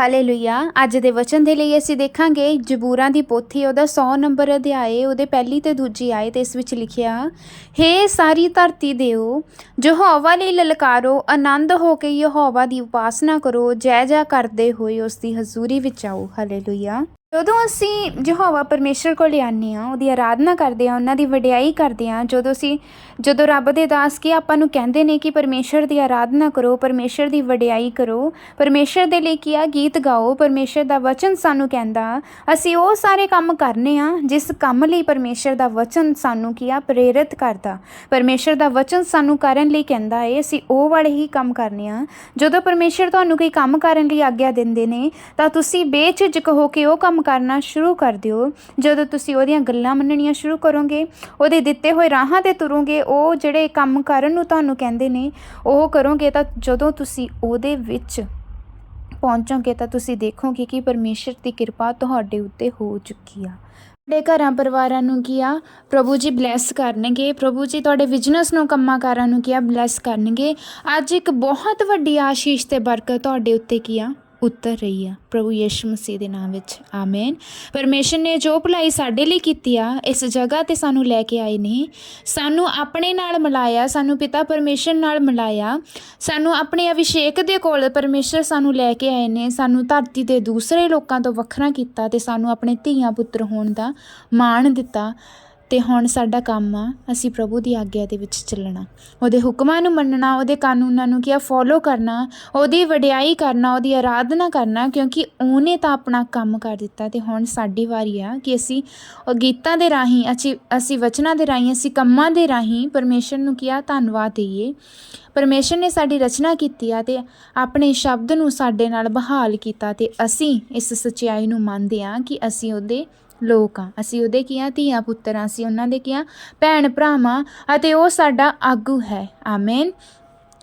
Hallelujah. ਅੱਜ ਦੇ ਵਚਨ ਦੇ ਲਈ ਅਸੀਂ ਦੇਖਾਂਗੇ, ਜਬੂਰਾਂ ਦੀ ਪੋਥੀ, ਉਹਦਾ 100 ਨੰਬਰ ਅਧਿਆਏ, ਉਹਦੇ ਪਹਿਲੀ ਤੇ ਦੂਜੀ ਆਇਤ ਇਸ ਵਿੱਚ ਲਿਖਿਆ, ਹੇ ਸਾਰੀ ਧਰਤੀ ਦਿਓ, ਯਹੋਵਾ ਲਈ ਲਲਕਾਰੋ, ਆਨੰਦ ਹੋ ਕੇ ਯਹੋਵਾ ਦੀ ਉਪਾਸਨਾ ਕਰੋ ਜੈ ਜੈ ਕਰਦੇ ਹੋਏ ਉਸ ਦੀ ਹਜ਼ੂਰੀ ਵਿੱਚ ਆਓ। ਹਾਲੇਲੂਇਆ। ਜਦੋਂ ਅਸੀਂ ਯਹੋਵਾ ਪਰਮੇਸ਼ਰ ਕੋਲ ਆਉਂਦੇ ਹਾਂ, ਉਹਦੀ ਆਰਾਧਨਾ ਕਰਦੇ ਹਾਂ, ਉਹਨਾਂ ਦੀ ਵਡਿਆਈ ਕਰਦੇ ਹਾਂ, ਜਦੋਂ ਅਸੀਂ, ਜਦੋਂ ਰੱਬ ਦੇ ਦਾਸ ਕੀ ਆਪਾਂ ਨੂੰ ਕਹਿੰਦੇ ਨੇ ਕਿ ਪਰਮੇਸ਼ਰ ਦੀ ਆਰਾਧਨਾ ਕਰੋ ਪਰਮੇਸ਼ਰ ਦੀ ਵਡਿਆਈ ਕਰੋ ਪਰਮੇਸ਼ਰ ਦੇ ਲਈ ਕੀ ਆ? ਗੀਤ ਗਾਓ ਪਰਮੇਸ਼ਰ ਦਾ ਵਚਨ ਸਾਨੂੰ ਕਹਿੰਦਾ, ਅਸੀਂ ਉਹ ਸਾਰੇ ਕੰਮ ਕਰਨੇ ਆ, ਜਿਸ ਕੰਮ ਲਈ ਪਰਮੇਸ਼ਰ ਦਾ ਵਚਨ ਸਾਨੂੰ ਕੀ ਆ? ਪ੍ਰੇਰਿਤ ਕਰਦਾ। ਪਰਮੇਸ਼ਰ ਦਾ ਵਚਨ ਸਾਨੂੰ ਕਰਨ ਲਈ ਕਹਿੰਦਾ ਏ, ਅਸੀਂ ਉਹ ਵਾਲੇ ਹੀ ਕੰਮ ਕਰਨੇ ਆ। ਜਦੋਂ ਪਰਮੇਸ਼ਰ ਤੁਹਾਨੂੰ ਕੋਈ ਕੰਮ ਕਰਨ ਲਈ ਆਗਿਆ ਦਿੰਦੇ ਨੇ, ਤਾਂ ਤੁਸੀਂ ਬੇਝਿਜਕ ਹੋ ਕੇ ਉਹ ਕੰਮ ਕਰਨਾ ਸ਼ੁਰੂ ਕਰ ਦਿਓ। ਜਦੋਂ ਤੁਸੀਂ ਉਹਦੀਆਂ ਗੱਲਾਂ ਮੰਨਣੀਆਂ ਸ਼ੁਰੂ ਕਰੋਗੇ, ਉਹਦੇ ਦਿੱਤੇ ਹੋਏ ਰਾਹਾਂ ਤੇ ਤੁਰੋਗੇ, ਉਹ ਜਿਹੜੇ ਕੰਮ ਕਰਨ ਨੂੰ ਤੁਹਾਨੂੰ ਕਹਿੰਦੇ ਨੇ, ਉਹ ਕਰੋਗੇ ਤਾਂ ਜਦੋਂ ਤੁਸੀਂ ਉਹਦੇ ਵਿੱਚ ਪਹੁੰਚੋਗੇ ਤਾਂ ਤੁਸੀਂ ਦੇਖੋਗੇ ਕਿ ਪਰਮੇਸ਼ਰ ਦੀ ਕਿਰਪਾ ਤੁਹਾਡੇ ਉੱਤੇ ਹੋ ਚੁੱਕੀ ਆ। ਤੁਹਾਡੇ ਘਰਾਂ ਪਰਿਵਾਰਾਂ ਨੂੰ ਕੀ ਆ? ਪ੍ਰਭੂ ਜੀ ਬਲੈਸ ਕਰਨਗੇ। ਪ੍ਰਭੂ ਜੀ ਤੁਹਾਡੇ ਬਿਜ਼ਨਸ ਨੂੰ ਕੰਮਾਂ ਕਾਰਾਂ ਨੂੰ ਕੀ ਆ? ਬਲੈਸ ਕਰਨਗੇ। ਅੱਜ ਇੱਕ ਬਹੁਤ ਵੱਡੀ ਆਸ਼ੀਸ਼ ਤੇ ਬਰਕਤ ਤੁਹਾਡੇ ਉੱਤੇ ਕੀ ਆ? ਉਤਰ ਰਹੀ ਆ, ਪ੍ਰਭੂ ਯਿਸੂ ਮਸੀਹ ਦੇ ਨਾਮ ਵਿੱਚ, ਆਮੇਨ। ਪਰਮੇਸ਼ਰ ਨੇ ਜੋ ਭਲਾਈ ਸਾਡੇ ਲਈ ਕੀਤੀ ਆ, ਇਸ ਜਗ੍ਹਾ ਤੇ ਸਾਨੂੰ ਲੈ ਕੇ ਆਏ ਨੇ। ਸਾਨੂੰ ਆਪਣੇ ਨਾਲ ਮਿਲਾਇਆ, ਸਾਨੂੰ ਪਿਤਾ ਪਰਮੇਸ਼ਰ ਨਾਲ ਮਿਲਾਇਆ। ਸਾਨੂੰ ਆਪਣੇ ਅਭਿਸ਼ੇਕ ਦੇ ਕੋਲ ਪਰਮੇਸ਼ਰ ਸਾਨੂੰ ਲੈ ਕੇ ਆਏ ਨੇ। ਸਾਨੂੰ ਧਰਤੀ ਦੇ ਦੂਸਰੇ ਲੋਕਾਂ ਤੋਂ ਵੱਖਰਾ ਕੀਤਾ ਤੇ ਸਾਨੂੰ ਆਪਣੇ ਧੀਆਂ ਪੁੱਤਰ ਹੋਣ ਦਾ ਮਾਣ ਦਿੱਤਾ। ਤੇ ਹੁਣ ਸਾਡਾ ਕੰਮ ਆ, ਅਸੀਂ ਪ੍ਰਭੂ ਦੀ ਆਗਿਆ ਦੇ ਵਿੱਚ ਚੱਲਣਾ। ਉਹਦੇ ਹੁਕਮਾਂ ਨੂੰ ਮੰਨਣਾ, ਉਹਦੇ ਕਾਨੂੰਨਾਂ ਨੂੰ ਕੀ ਆ ਫੋਲੋ ਕਰਨਾ, ਉਹਦੀ ਵਡਿਆਈ ਕਰਨਾ, ਉਹਦੀ ਆਰਾਧਨਾ ਕਰਨਾ, ਕਿਉਂਕਿ ਉਹਨੇ ਤਾਂ ਆਪਣਾ ਕੰਮ ਕਰ ਦਿੱਤਾ ਤੇ ਹੁਣ ਸਾਡੀ ਵਾਰੀ ਆ ਕਿ ਅਸੀਂ ਉਹ ਗੀਤਾਂ ਦੇ ਰਾਹੀਂ, ਅਸੀਂ ਅਸੀਂ ਵਚਨਾਂ ਦੇ ਰਾਹੀਂ, ਅਸੀਂ ਕੰਮਾਂ ਦੇ ਰਾਹੀਂ ਪਰਮੇਸ਼ਰ ਨੂੰ ਕੀ ਆ, ਧੰਨਵਾਦ ਦਈਏ। ਪਰਮੇਸ਼ਰ ਨੇ ਸਾਡੀ ਰਚਨਾ ਕੀਤੀ ਆ ਤੇ ਆਪਣੇ ਸ਼ਬਦ ਨੂੰ ਸਾਡੇ ਨਾਲ ਬਹਾਲ ਕੀਤਾ ਤੇ ਅਸੀਂ ਇਸ ਸੱਚਾਈ ਨੂੰ ਮੰਨਦੇ ਆ ਕਿ ਅਸੀਂ ਉਹਦੇ ਲੋਕ ਆ। ਅਸੀਂ ਉਹਦੇ ਕੀ ਆ ਧੀਆਂ ਪੁੱਤਰ ਆ ਅਸੀਂ ਉਹਨਾਂ ਦੇ ਕੀ ਆ ਭੈਣ ਭਰਾਵਾਂ ਅਤੇ ਉਹ ਸਾਡਾ ਆਗੂ ਹੈ। ਆਮੇਨ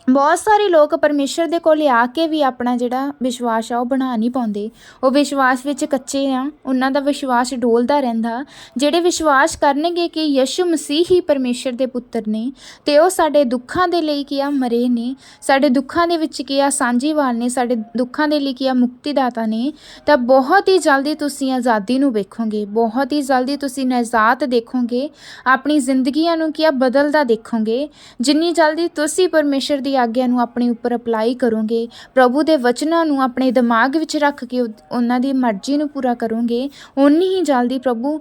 ਬਹੁਤ ਸਾਰੇ ਲੋਕ ਪਰਮੇਸ਼ਰ ਦੇ ਕੋਲ ਆ ਕੇ ਵੀ ਆਪਣਾ ਜਿਹੜਾ ਵਿਸ਼ਵਾਸ ਆ, ਉਹ ਬਣਾ ਨਹੀਂ ਪਾਉਂਦੇ। ਉਹ ਵਿਸ਼ਵਾਸ ਵਿੱਚ ਕੱਚੇ ਆ, ਉਹਨਾਂ ਦਾ ਵਿਸ਼ਵਾਸ ਡੋਲਦਾ ਰਹਿੰਦਾ। ਜਿਹੜੇ ਵਿਸ਼ਵਾਸ ਕਰਨਗੇ ਕਿ ਯਿਸੂ ਮਸੀਹ ਹੀ ਪਰਮੇਸ਼ਰ ਦੇ ਪੁੱਤਰ ਨੇ, ਤੇ ਉਹ ਸਾਡੇ ਦੁੱਖਾਂ ਦੇ ਲਈ ਕੀ ਆ, ਮਰੇ ਨੇ। ਸਾਡੇ ਦੁੱਖਾਂ ਦੇ ਵਿੱਚ ਕੀ ਆ ਸਾਂਝੀਵਾਲ ਨੇ। ਸਾਡੇ ਦੁੱਖਾਂ ਦੇ ਲਈ ਕੀ ਆ, ਮੁਕਤੀਦਾਤਾ ਨੇ। ਤਾਂ ਬਹੁਤ ਹੀ ਜਲਦੀ ਤੁਸੀਂ ਆਜ਼ਾਦੀ ਨੂੰ ਵੇਖੋਗੇ। ਬਹੁਤ ਹੀ ਜਲਦੀ ਤੁਸੀਂ ਨਜ਼ਾਤ ਦੇਖੋਗੇ। ਆਪਣੀ ਜ਼ਿੰਦਗੀਆਂ ਨੂੰ ਕੀ ਆ, ਬਦਲਦਾ ਦੇਖੋਗੇ। ਜਿੰਨੀ ਜਲਦੀ ਤੁਸੀਂ ਪਰਮੇਸ਼ਰ ਦੀ ਆਗਿਆ ਨੂੰ ਆਪਣੇ ਉੱਪਰ ਅਪਲਾਈ ਕਰੋਗੇ, ਪ੍ਰਭੂ ਦੇ ਵਚਨਾਂ ਨੂੰ ਆਪਣੇ ਦਿਮਾਗ ਵਿੱਚ ਰੱਖ ਕੇ ਉਹਨਾਂ ਦੀ ਮਰਜ਼ੀ ਨੂੰ ਪੂਰਾ ਕਰੋਗੇ, ਓਨੀ ਹੀ ਜਲਦੀ ਪ੍ਰਭੂ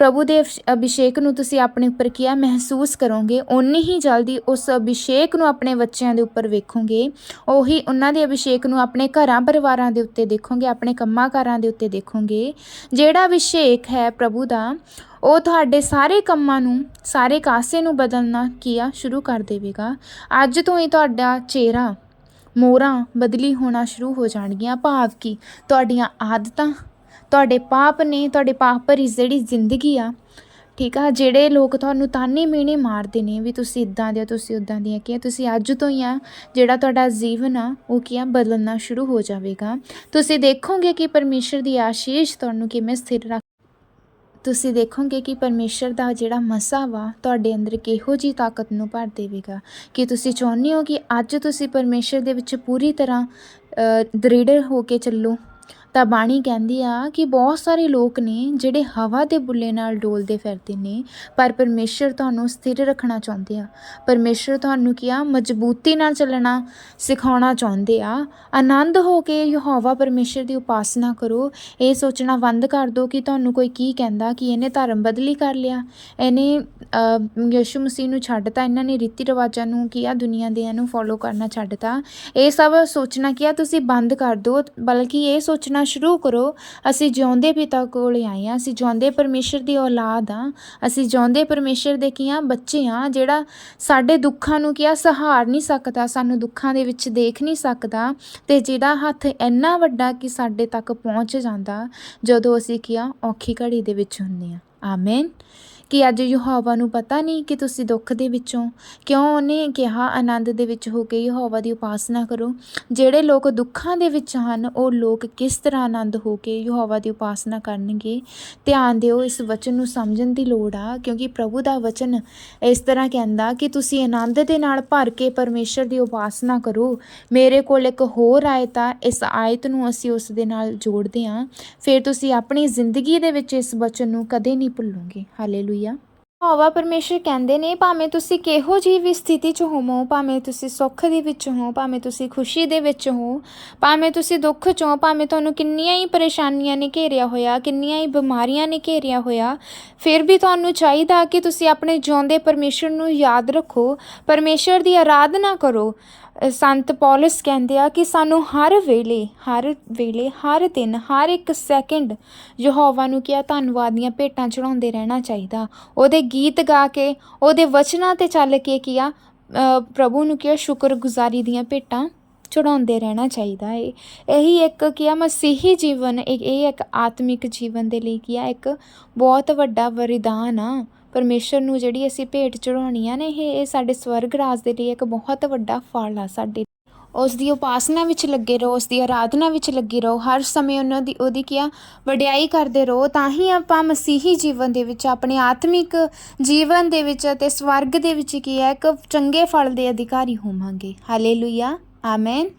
ਪ੍ਰਭੂ ਦੇ ਅਭਿਸ਼ੇਕ ਨੂੰ ਤੁਸੀਂ ਆਪਣੇ ਉੱਪਰ ਕੀਆ ਮਹਿਸੂਸ ਕਰੋਗੇ, ਓਨੀ ਹੀ ਜਲਦੀ ਉਸ ਅਭਿਸ਼ੇਕ ਨੂੰ ਆਪਣੇ ਬੱਚਿਆਂ ਦੇ ਉੱਪਰ ਵੇਖੋਗੇ, ਉਹੀ ਉਹਨਾਂ ਦੇ ਅਭਿਸ਼ੇਕ ਨੂੰ ਆਪਣੇ ਘਰਾਂ ਪਰਿਵਾਰਾਂ ਦੇ ਉੱਤੇ ਦੇਖੋਗੇ, ਆਪਣੇ ਕੰਮਾਂ ਕਾਰਾਂ ਦੇ ਉੱਤੇ ਦੇਖੋਗੇ, ਜਿਹੜਾ ਅਭਿਸ਼ੇਕ ਹੈ ਪ੍ਰਭੂ ਦਾ ਉਹ ਤੁਹਾਡੇ ਸਾਰੇ ਕੰਮਾਂ ਨੂੰ ਸਾਰੇ ਕਾਸੇ ਨੂੰ ਬਦਲਣਾ ਕੀਆ ਸ਼ੁਰੂ ਕਰ ਦੇਵੇਗਾ? ਅੱਜ ਤੋਂ ਹੀ ਤੁਹਾਡਾ ਚਿਹਰਾ ਮੋਹਰਾਂ ਬਦਲੀ ਹੋਣਾ ਸ਼ੁਰੂ ਹੋ ਜਾਣਗੀਆਂ। ਭਾਵ ਕਿ ਤੁਹਾਡੀਆਂ ਆਦਤਾਂ ਤੁਹਾਡੇ ਪਾਪ ਨੇ ਤੁਹਾਡੇ ਪਾਪ ਭਰੀ ਜਿਹੜੀ ਜ਼ਿੰਦਗੀ ਆ ਠੀਕ ਆ ਜਿਹੜੇ ਲੋਕ ਤੁਹਾਨੂੰ ਤਾਨੇ ਮੀਣੇ ਮਾਰਦੇ ਨੇ ਵੀ ਤੁਸੀਂ ਇਦਾਂ ਦੇ ਹੋ, ਤੁਸੀਂ ਉਦਾਂ ਦੀਆਂ ਕੀ ਆ, ਤੁਸੀਂ ਅੱਜ ਤੋਂ ਹੀ ਆ ਜਿਹੜਾ ਤੁਹਾਡਾ ਜੀਵਨ ਆ ਉਹ ਕੀ ਆ ਬਦਲਣਾ ਸ਼ੁਰੂ ਹੋ ਜਾਵੇਗਾ। ਤੁਸੀਂ ਦੇਖੋਗੇ ਕਿ ਪਰਮੇਸ਼ਰ ਦੀ ਆਸ਼ੀਸ਼ ਤੁਹਾਨੂੰ ਕਿਵੇਂ ਸਥਿਰ ਰੱਖ ਤੁਸੀਂ ਦੇਖੋਗੇ ਕਿ ਪਰਮੇਸ਼ਰ ਦਾ ਜਿਹੜਾ ਮਸਾ ਵਾ, ਤੁਹਾਡੇ ਅੰਦਰ ਕਿਹੋ ਜੀ ਤਾਕਤ ਨੂੰ ਭਰ ਦੇਵੇਗਾ। ਕਿ ਤੁਸੀਂ ਚਾਹੁੰਦੇ ਹੋ ਕਿ ਅੱਜ ਤੁਸੀਂ ਪਰਮੇਸ਼ਰ ਦੇ ਵਿੱਚ ਪੂਰੀ ਤਰ੍ਹਾਂ ਦ੍ਰਿੜ ਹੋ ਕੇ ਚੱਲੋ? ਤਾਂ ਬਾਣੀ ਕਹਿੰਦੀ ਆ ਕਿ ਬਹੁਤ ਸਾਰੇ ਲੋਕ ਨੇ ਜਿਹੜੇ ਹਵਾ ਦੇ ਬੁੱਲੇ ਨਾਲ ਡੋਲਦੇ ਫਿਰਦੇ ਨੇ ਪਰ ਪਰਮੇਸ਼ਰ ਤੁਹਾਨੂੰ ਸਥਿਰ ਰੱਖਣਾ ਚਾਹੁੰਦੇ ਆ। ਪਰਮੇਸ਼ਰ ਤੁਹਾਨੂੰ ਕੀ ਆ? ਮਜ਼ਬੂਤੀ ਨਾਲ ਚੱਲਣਾ ਸਿਖਾਉਣਾ ਚਾਹੁੰਦੇ ਆ। ਆਨੰਦ ਹੋ ਕੇ ਯਹੋਵਾ ਪਰਮੇਸ਼ਰ ਦੀ ਉਪਾਸਨਾ ਕਰੋ। ਇਹ ਸੋਚਣਾ ਬੰਦ ਕਰ ਦਿਓ ਕਿ ਤੁਹਾਨੂੰ ਕੋਈ ਕੀ ਕਹਿੰਦਾ ਕਿ ਇਹਨੇ ਧਰਮ ਬਦਲੀ ਕਰ ਲਿਆ। ਇਹਨੇ ਅ, ਯਿਸੂ ਮਸੀਹ ਨੂੰ ਛੱਡਤਾ। ਇਹਨਾਂ ਨੇ ਰੀਤੀ ਰਿਵਾਜਾਂ ਨੂੰ ਕੀ ਆ? ਦੁਨੀਆ ਦੇ ਨੂੰ ਫੋਲੋ ਕਰਨਾ ਛੱਡਤਾ। ਇਹ ਸਭ ਸੋਚਣਾ ਕੀ ਆ? ਤੁਸੀਂ ਬੰਦ ਕਰ ਦਿਓ ਬਲਕਿ ਇਹ ਸੋਚਣਾ ਸ਼ੁਰੂ ਕਰੋ। ਅਸੀਂ ਜਿਉਂਦੇ ਪਿਤਾ ਕੋਲ ਆਏ ਆ ਅਸੀਂ ਜਿਉਂਦੇ ਪਰਮੇਸ਼ਰ ਦੀ ਔਲਾਦ ਆ ਅਸੀਂ ਜਿਉਂਦੇ ਪਰਮੇਸ਼ਰ ਦੇ ਕੀ ਆ ਬੱਚੇ ਆ ਜਿਹੜਾ ਸਾਡੇ ਦੁੱਖਾਂ ਨੂੰ ਕੀ ਆ ਸਹਾਰ ਨਹੀਂ ਸਕਦਾ, ਸਾਨੂੰ ਦੁੱਖਾਂ ਦੇ ਵਿੱਚ ਦੇਖ ਨਹੀਂ ਸਕਦਾ ਤੇ ਜਿਹੜਾ ਹੱਥ ਇੰਨਾ ਵੱਡਾ ਕਿ ਸਾਡੇ ਤੱਕ ਪਹੁੰਚ ਜਾਂਦਾ, ਜਦੋਂ ਅਸੀਂ ਕੀ ਆ ਔਖੀ ਘੜੀ ਦੇ ਵਿੱਚ ਹੁੰਦੇ ਆ ਆਮੇਨ ਕਿ ਅੱਜ ਯਹੋਵਾ ਨੂੰ ਪਤਾ ਨਹੀਂ ਕਿ ਤੁਸੀਂ ਦੁੱਖ ਦੇ ਵਿੱਚੋਂ ਕਿਉਂ ਉਹਨੇ ਕਿਹਾ, ਆਨੰਦ ਦੇ ਵਿੱਚ ਹੋ ਕੇ ਯਹੋਵਾ ਦੀ ਉਪਾਸਨਾ ਕਰੋ। ਜਿਹੜੇ ਲੋਕ ਦੁੱਖਾਂ ਦੇ ਵਿੱਚ ਹਨ, ਉਹ ਲੋਕ ਕਿਸ ਤਰ੍ਹਾਂ ਆਨੰਦ ਹੋ ਕੇ ਯਹੋਵਾ ਦੀ ਉਪਾਸਨਾ ਕਰਨਗੇ? ਧਿਆਨ ਦਿਓ, ਇਸ ਵਚਨ ਨੂੰ ਸਮਝਣ ਦੀ ਲੋੜ ਆ, ਕਿਉਂਕਿ ਪ੍ਰਭੂ ਦਾ ਵਚਨ ਇਸ ਤਰ੍ਹਾਂ ਕਹਿੰਦਾ ਕਿ ਤੁਸੀਂ ਆਨੰਦ ਦੇ ਨਾਲ ਭਰ ਕੇ ਪਰਮੇਸ਼ਰ ਦੀ ਉਪਾਸਨਾ ਕਰੋ। ਮੇਰੇ ਕੋਲ ਇੱਕ ਹੋਰ ਆਇਤ ਆ, ਇਸ ਆਇਤ ਨੂੰ ਅਸੀਂ ਉਸ ਦੇ ਨਾਲ ਜੋੜਦੇ ਹਾਂ ਫਿਰ ਤੁਸੀਂ ਆਪਣੀ ਜ਼ਿੰਦਗੀ ਦੇ ਵਿੱਚ ਇਸ ਵਚਨ ਨੂੰ ਕਦੇ ਨਹੀਂ ਭੁੱਲੋਗੇ। ਹਾਲੇਲੂਇਆ। ਹੋਵਾ ਪਰਮੇਸ਼ਰ ਕਹਿੰਦੇ ਨੇ, ਭਾਵੇਂ ਤੁਸੀਂ ਕਿਹੋ ਜਿਹੀ ਵੀ ਸਥਿਤੀ 'ਚ ਹੋਵੋ, ਭਾਵੇਂ ਤੁਸੀਂ ਸੁੱਖ ਦੇ ਵਿੱਚ ਹੋ ਭਾਵੇਂ ਤੁਸੀਂ ਖੁਸ਼ੀ ਦੇ ਵਿੱਚ ਹੋ ਭਾਵੇਂ ਤੁਸੀਂ ਦੁੱਖ 'ਚ ਹੋ ਭਾਵੇਂ ਤੁਹਾਨੂੰ ਕਿੰਨੀਆਂ ਹੀ ਪਰੇਸ਼ਾਨੀਆਂ ਨੇ ਘੇਰਿਆ ਹੋਇਆ, ਕਿੰਨੀਆਂ ਹੀ ਬਿਮਾਰੀਆਂ ਨੇ ਘੇਰਿਆ ਹੋਇਆ, ਫਿਰ ਵੀ ਤੁਹਾਨੂੰ ਚਾਹੀਦਾ ਕਿ ਤੁਸੀਂ ਆਪਣੇ ਜਿਉਂਦੇ ਪਰਮੇਸ਼ਰ ਨੂੰ ਯਾਦ ਰੱਖੋ, ਪਰਮੇਸ਼ਰ ਦੀ ਆਰਾਧਨਾ ਕਰੋ। ਸੰਤ ਪੌਲਸ ਕਹਿੰਦੇ ਆ ਕਿ ਸਾਨੂੰ ਹਰ ਵੇਲੇ ਹਰ ਵੇਲੇ, ਹਰ ਦਿਨ, ਹਰ ਇੱਕ ਸੈਕਿੰਡ ਯਹੋਵਾ ਨੂੰ ਕਿਹਾ ਧੰਨਵਾਦ ਦੀਆਂ ਭੇਟਾਂ ਚੜਾਉਂਦੇ ਰਹਿਣਾ ਚਾਹੀਦਾ। ਉਹਦੇ ਗੀਤ ਗਾ ਕੇ, ਉਹਦੇ ਵਚਨਾਂ ਤੇ ਚੱਲ ਕੇ ਕੀਆ ਪ੍ਰਭੂ ਨੂੰ ਕਿਹਾ, ਸ਼ੁਕਰਗੁਜ਼ਾਰੀ ਦੀਆਂ ਭੇਟਾਂ ਚੜਾਉਂਦੇ ਰਹਿਣਾ ਚਾਹੀਦਾ ਏ। ਇਹੀ ਇੱਕ ਕੀ ਆ ਮਸੀਹੀ ਜੀਵਨ, ਇਹ ਇਹ ਇੱਕ ਆਤਮਿਕ ਜੀਵਨ ਦੇ ਲਈ ਕੀ ਆ ਇੱਕ ਬਹੁਤ ਵੱਡਾ ਵਰਦਾਨ ਆ। ਪਰਮੇਸ਼ਰ ਨੂੰ ਜਿਹੜੀ ਅਸੀਂ ਭੇਟ ਚੜਾਉਣੀਆਂ ਨੇ, ਇਹ ਸਾਡੇ ਸਵਰਗ ਰਾਜ ਦੇ ਲਈ ਇੱਕ ਬਹੁਤ ਵੱਡਾ ਫਲ ਆ ਸਾਡੇ ਉਸ ਦੀ ਉਪਾਸਨਾ ਵਿੱਚ ਲੱਗੇ ਰਹੋ, ਉਸ ਦੀ ਆਰਾਧਨਾ ਵਿੱਚ ਲੱਗੇ ਰਹੋ, ਹਰ ਸਮੇਂ ਉਹਨਾਂ ਦੀ, ਉਹਦੀ ਕੀ ਆ, ਵਡਿਆਈ ਕਰਦੇ ਰਹੋ, ਤਾਂ ਹੀ ਆਪਾਂ ਮਸੀਹੀ ਜੀਵਨ ਦੇ ਵਿੱਚ, ਆਪਣੇ ਆਤਮਿਕ ਜੀਵਨ ਦੇ ਵਿੱਚ ਅਤੇ ਸਵਰਗ ਦੇ ਵਿੱਚ ਕੀ ਹੈ ਇੱਕ ਚੰਗੇ ਫਲ ਦੇ ਅਧਿਕਾਰੀ ਹੋਵਾਂਗੇ। Hallelujah amen